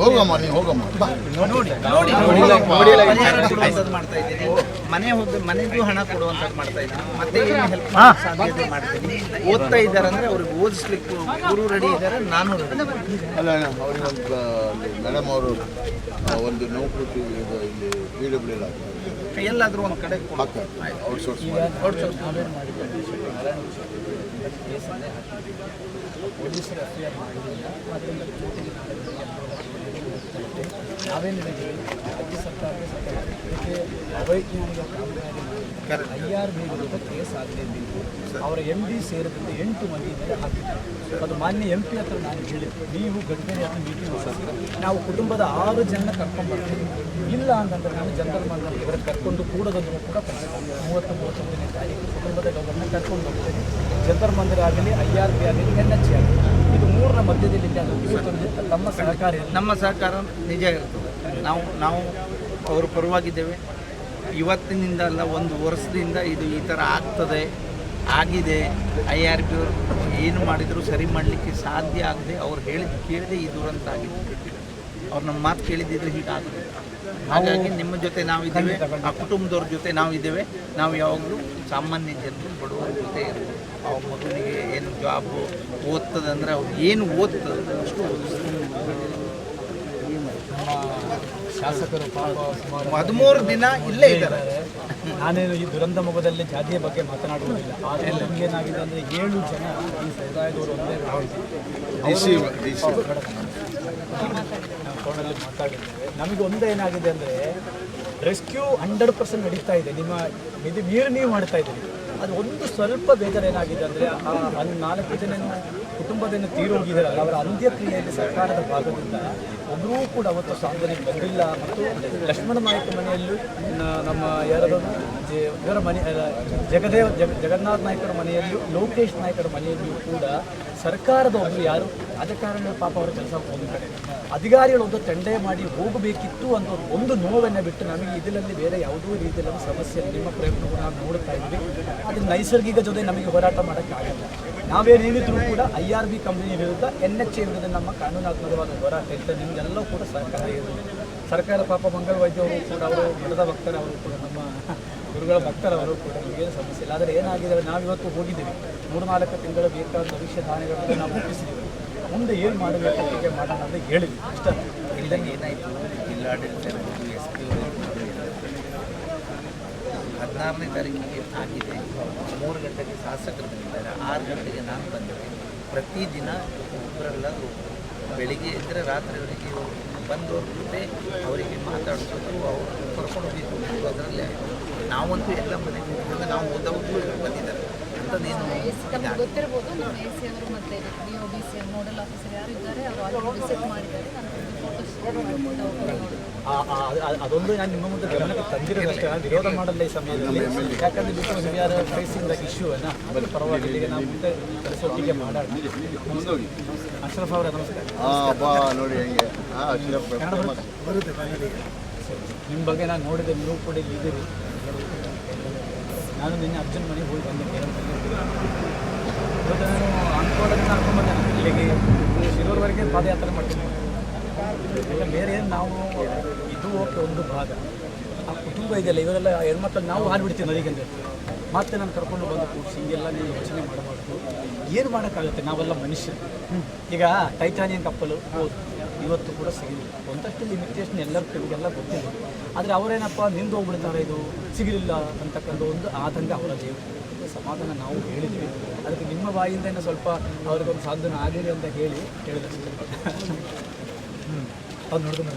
ಹೋಗಮ್ಮ ನೀವು ಹೋಗಮ್ಮ. ಬಾ. ನೋಡಿ ನೋಡಿ ಪರಿಹಾರ ಕೊಡುವಂಥದ್ದು ಮಾಡ್ತಾ ಇದ್ದೀನಿ. ಮನೆ ಹೋದ ಮನೆಗೂ ಹಣ ಕೊಡುವಂಥದ್ದು ಮಾಡ್ತಾ ಇದ್ದೀನಿ. ಮತ್ತೆ ಏನು ಹೆಲ್ಪ್ ಸಾಧ್ಯತೆ ಮಾಡ್ತೀನಿ. ಓದ್ತಾ ಇದ್ದಾರೆ ಅಂದ್ರೆ ಅವ್ರಿಗೆ ಓದಿಸ್ಲಿಕ್ಕೆ ಗುರು ರೆಡಿ ಇದ್ದಾರೆ ನಾನು ಅಲ್ಲ ಅವ್ರಿಗೆ ಒಂದು ಮೇಡಮ್ ಅವರು ಒಂದು ನೌಕರಿ ಇದು ಇಲ್ಲಿ ಪಿ ಡಬ್ಲ್ಯೂ ಎಲ್ಲ ಎಲ್ಲಾದ್ರೂ ಒಂದು ಕಡೆ ಔಟ್ಸೋರ್ಸ್ ಔಟ್ಸೋರ್ಸ್ ಪೊಲೀಸರು ಎಫ್ ಐ ಆರ್ ಮಾಡಿಲ್ಲ ಅದರಿಂದ ನಾವೇನು ಹೇಳಿದ್ದೀವಿ ರಾಜ್ಯ ಸರ್ಕಾರಕ್ಕೆ ಸರ್ಕಾರ ಇದಕ್ಕೆ ಅವೈಜ್ಞಾನಿಕ ಕಾಮಗಾರಿ ಐ ಆರ್ ಬಿ ವಿರುದ್ಧ ಕೇಸ್ ಆಗಲೇಬೇಕು ಅವರ ಎಂ ಡಿ ಸೇರಿದಂತೆ ಎಂಟು ಮಂದಿ ಮೇಲೆ ಹಾಕಿದ್ದಾರೆ ಅದು ಮಾನ್ಯ ಎಂ ಪಿ ಹತ್ರ ನಾನು ಹೇಳಿದ್ದೆ. ನೀವು ಗಡ್ಕರಿ ಹತ್ರ ಮೀಟಿಂಗ್ ಮಾಡಿಸಿ ನಾವು ಕುಟುಂಬದ ಆರು ಜನ ಕರ್ಕೊಂಡ್ಬರ್ತೀವಿ ಇಲ್ಲ ಅಂತಂದ್ರೆ ನಾನು ಜನರಲ್ ಮಂಡಲ ಇವರ ಕರ್ಕೊಂಡು ಕೂಡೋದನ್ನು ಕೂಡ ಕಳಿಸ್ತೀನಿ ಮೂವತ್ತು ಮೂವತ್ತೊಂದನೇ ತಾರೀಕು ಕುಟುಂಬದ ಗೌರವನ್ನು ಕರ್ಕೊಂಡು ಹೋಗ್ತೇನೆ ಜಂತರ್ ಮಂದಿರ ಆಗಲಿ ಐ ಆರ್ ಬಿ ಆಗಲಿ ಎನ್ ಎಚ್ ಆಗಲಿ. ಇದು ಮೂರರ ಮಧ್ಯದಲ್ಲಿ ಅದು ತಮ್ಮ ಸಹಕಾರ ನಮ್ಮ ಸಹಕಾರ ನಿಜ ಇರ್ತದೆ ನಾವು ನಾವು ಅವರು ಪರವಾಗಿದ್ದೇವೆ. ಇವತ್ತಿನಿಂದ ಅಲ್ಲ, ಒಂದು ವರ್ಷದಿಂದ ಇದು ಈ ಥರ ಆಗ್ತದೆ, ಆಗಿದೆ. ಐ ಆರ್ ಪಿ ಅವರು ಏನು ಮಾಡಿದರೂ ಸರಿ ಮಾಡಲಿಕ್ಕೆ ಸಾಧ್ಯ ಆಗದೆ ಅವ್ರು ಹೇಳಿದ ಕೇಳಿದೆ ಈ ದುರಂತ ಆಗಿದೆ. ಅವ್ರು ನಮ್ಮ ಮಾತು ಕೇಳಿದ್ದಿದ್ರೆ ಹೀಗಾಗುತ್ತೆ. ಹಾಗಾಗಿ ನಿಮ್ಮ ಜೊತೆ ನಾವಿದ್ದೇವೆ, ಆ ಕುಟುಂಬದವ್ರ ಜೊತೆ ನಾವಿದ್ದೇವೆ. ನಾವು ಯಾವಾಗಲೂ ಸಾಮಾನ್ಯ ಜನರು, ಬಡವರ ಜೊತೆ ಇರ್ಬೋದು ಅವ್ರ ಮಗನಿಗೆ ಏನು ಜಾಬು ಓದ್ತದಂದ್ರೆ ಅವ್ರು ಏನು ಓದ್ತದೆ ಅಷ್ಟು ಶಾಸಕರು ಪಾಪ ಹದಿಮೂರು ದಿನ ಇಲ್ಲೇ ಇದ್ದಾರೆ. ನಾನೇನು ಈ ದುರಂತ ಮುಖದಲ್ಲಿ ಜಾತಿಯ ಬಗ್ಗೆ ಮಾತನಾಡುವುದಿಲ್ಲ. ಆದರೆ ನಮಗೇನಾಗಿದೆ ಅಂದರೆ ಏಳು ಜನ ಈ ಸಮುದಾಯದವರು ಒಂದೇ ನಾವು ಫೋನಲ್ಲಿ ಮಾತಾಡಿದ್ದೇವೆ. ನಮಗೆ ಒಂದು ಏನಾಗಿದೆ ಅಂದರೆ ರೆಸ್ಕ್ಯೂ ಹಂಡ್ರೆಡ್ ಪರ್ಸೆಂಟ್ ನಡೀತಾ ಇದೆ. ನಿಮ್ಮ ಇದು ನೀರು ನೀವು ಮಾಡ್ತಾ ಇದ್ದೀರಿ. ಅದು ಒಂದು ಸ್ವಲ್ಪ ಬೇಜಾರು ಏನಾಗಿದೆ ಅಂದರೆ ಆ ನಾಲ್ಕು ಜನ ಕುಟುಂಬದಿಂದ ತೀರೋಗಿದ್ದಾರೆ. ಅವರ ಅಂತ್ಯಕ್ರಿಯೆಯಲ್ಲಿ ಸರ್ಕಾರದ ಭಾಗದಿಂದ ಒಬ್ಬರೂ ಕೂಡ ಅವತ್ತು ಸಾಧನೆಗೆ ಬಂದಿಲ್ಲ. ಮತ್ತು ಲಕ್ಷ್ಮಣ ನಾಯಕ ಮನೆಯಲ್ಲೂ ನಮ್ಮ ಯಾರು ಇವರ ಮನೆ ಜಗದೇವ್ ಜಗದೇವ, ಜಗ, ಜಗನ್ನಾಥ ನಾಯಕರ ಮನೆಯಲ್ಲೂ, ಲೋಕೇಶ್ ನಾಯಕರ ಮನೆಯಲ್ಲಿಯೂ ಕೂಡ ಸರ್ಕಾರದ ಒಬ್ಬರು ಯಾರು ರಾಜಕಾರಣ ಪಾಪ ಅವರ ಕೆಲಸ ಹೋಗಿದ್ದಾರೆ ಅಧಿಕಾರಿಗಳು ಒಂದು ತಂಡೆ ಮಾಡಿ ಹೋಗಬೇಕಿತ್ತು ಅಂತ ಒಂದು ನೋವನ್ನು ಬಿಟ್ಟು ನಮಗೆ ಇದರಲ್ಲಿ ಬೇರೆ ಯಾವುದೋ ರೀತಿಯಲ್ಲಿ ಸಮಸ್ಯೆ ಇಲ್ಲ. ನಿಮ್ಮ ಕೂಡ ನಾವು ನೋಡ್ತಾ ಇದ್ವಿ. ಅದು ನೈಸರ್ಗಿಕ ಜೊತೆ ನಮಗೆ ಹೋರಾಟ ಮಾಡೋಕ್ಕಾಗಲ್ಲ ನಾವೇನೇನಿದ್ರು ಕೂಡ ಐ ಆರ್ ಬಿ ಕಂಪ್ನಿ ವಿರುದ್ಧ ಎನ್ ಎಚ್ ಎ ವಿರುದ್ಧ ನಮ್ಮ ಕಾನೂನಾತ್ಮಕವಾದ ಹೋರಾಟ ಇರ್ತದೆ ನಿಮಗೆಲ್ಲವೂ ಕೂಡ ಸಹಕಾರ ಇರುತ್ತೆ. ಸರ್ಕಾರ ಪಾಪ ಮಂಗಳ ವೈದ್ಯವರು ಕೂಡ ಅವರು, ಮಠದ ಭಕ್ತರವರು ಕೂಡ, ನಮ್ಮ ಗುರುಗಳ ಭಕ್ತರವರು ಕೂಡ ನಮಗೇನು ಸಮಸ್ಯೆ ಇಲ್ಲ. ಆದರೆ ಏನಾಗಿದೆ ನಾವಿವತ್ತು ಹೋಗಿದ್ದೀವಿ. ಮೂರು ನಾಲ್ಕು ತಿಂಗಳು ಬೇಕಾದ ಭವಿಷ್ಯ ದಾನಿಗಳನ್ನು ನಾವು ಒಪ್ಪಿಸಿದ್ದೀವಿ ಮುಂದೆ ಏನು ಮಾಡಬೇಕು ಹೇಗೆ ಮಾಡೋಣ ಅಂತ ಹೇಳಿದ್ವಿ. ಅಷ್ಟೇ. ಇಲ್ಲ ಏನಾಯಿತು? ಜಿಲ್ಲಾಡಳಿತ ಇರ್ಬೋದು ಎಸ್ ಪಿ ಹದಿನಾರನೇ ತಾರೀಕಿಗೆ ಆಗಿದೆ. ಮೂರು ಗಂಟೆಗೆ ಶಾಸಕರು ಬಂದಿದ್ದಾರೆ. ಆರು ಗಂಟೆಗೆ ನಾನು ಬಂದಿದ್ದೆ ಪ್ರತಿದಿನ ಒಬ್ಬರೆಲ್ಲರೂ ಬೆಳಿಗ್ಗೆ ಇದ್ದರೆ ರಾತ್ರಿವರೆಗೆ ಬಂದವ್ರ ಜೊತೆ ಅವರಿಗೆ ಮಾತಾಡಿಸೋದು, ಅವರು ಕರ್ಕೊಂಡು ಹೋಗಿದ್ದು. ಅದರಲ್ಲೇ ನಾವಂತೂ ಎಲ್ಲ ಮನೆಗೆ ಹೋಗಿದ್ದಾಗ ನಾವು ಓದೋದು ಬಂದಿದ್ದಾರೆ. ಎಸ್ ತಮಗೆ ಗೊತ್ತಿರ್ಬೋದು ನಮ್ಮ ಎ ಸಿ ಅವರು ಮತ್ತೆ D O B C nodal officer ಯಾರು ಇದ್ದಾರೆ ಅವರು ಆಲ್ರೆಡಿ ವಿಸಿಟ್ ಮಾಡಿದ್ದಾರೆ ನಾನು ಫೋಟೋಸ್ ಆ- ಆ- ಆ- ಅದೊಂದು ನಾನು ನಿಮ್ಮ ಮುಂದೆ ಗಮನಕ್ಕೆ ತಂದಿರೋದಷ್ಟೇ ನಾನು ವಿರೋಧ ಮಾಡಲ್ಲ ಈ ಸಮಯದಲ್ಲಿ. ಯಾಕಂದ್ರೆ ಬಿಟ್ಟು we are facing the issue ಅನ್ನ ಬಟ್ ಪರವಾಗಿಲ್ಲ ಈಗ ನಾವು ಮುಂದೆ ಕೆಲಸೊಟ್ಟಿಗೆ ಮಾಡೋಣ ಅಶ್ರಫ್ ಅವರ ನಮಸ್ಕಾರ ನೋಡಿ ಹೆಂಗೆ. ಅಶ್ರಫ್ ನಿಮ್ಮ ಬಗ್ಗೆ ನಾನು ನೋಡಿದೆ ನೀವು ಕೂಡ ಇಲ್ಲಿ ಇದ್ದೀರಿ. ನಾನು ನಿನ್ನೆ ಅರ್ಜುನ್ ಮನೆಗೆ ಹೋಗಿ ಬಂದೆ ಇವತ್ತು ನಾನು ಅಂದ್ಕೊಂಡಂಗೆ ನಡ್ಕೊಂಡು ಬಂದೆ ಇಲ್ಲಿಗೆ. ಶಿರೋರ್ವರೆಗೆ ಪಾದಯಾತ್ರೆ ಮಾಡ್ತೀನಿ. ಈಗ ಬೇರೆ ನಾವು, ಇದು ಓಕೆ, ಒಂದು ಭಾಗ. ಆ ಕುಟುಂಬ ಇದೆಯಲ್ಲ, ಇವರೆಲ್ಲ ಹೆಣ್ಮಕ್ಳು ನಾವು ಹಾಡ್ಬಿಡ್ತೀವಿ ನದಿಗಂದ್ರೆ ಮತ್ತೆ ನಾನು ಕರ್ಕೊಂಡು ಬಂದು ಕೂರಿಸಿ ಹಿಂಗೆಲ್ಲ ನೀವು ಯೋಚನೆ ಮಾಡಬಾರ್ದು. ಏನು ಮಾಡೋಕ್ಕಾಗುತ್ತೆ? ನಾವೆಲ್ಲ ಮನುಷ್ಯರು ಈಗ ಟೈಟಾನಿಯನ್ ಕಪ್ಪಲು, ಹೌದು. ಇವತ್ತು ಕೂಡ ಸಿಗಲಿಲ್ಲ. ಒಂದಷ್ಟು ಲಿಮಿಟೇಷನ್ ಎಲ್ಲರಿಗೂ ನಿಮಗೆಲ್ಲ ಗೊತ್ತಿಲ್ಲ. ಆದರೆ ಅವರೇನಪ್ಪ, ನಿಂದು ಹೋಗ್ಬಿಡ್ತಾರೆ ಇದು, ಸಿಗಲಿಲ್ಲ ಅಂತಕ್ಕಂಥ ಒಂದು ಆತಂಕ ಅವರ ಜೀವ ಸಮಾಧಾನ ನಾವು ಹೇಳಿದ್ವಿ. ಅದಕ್ಕೆ ನಿಮ್ಮ ಬಾಯಿಂದ ಸ್ವಲ್ಪ ಅವ್ರಿಗೊಂದು ಸಾಧನ ಆಗಲಿ ಅಂತ ಹೇಳಿ ಹೇಳಿದ ಅವ್ರು ನೋಡ್ಕೊಂಡು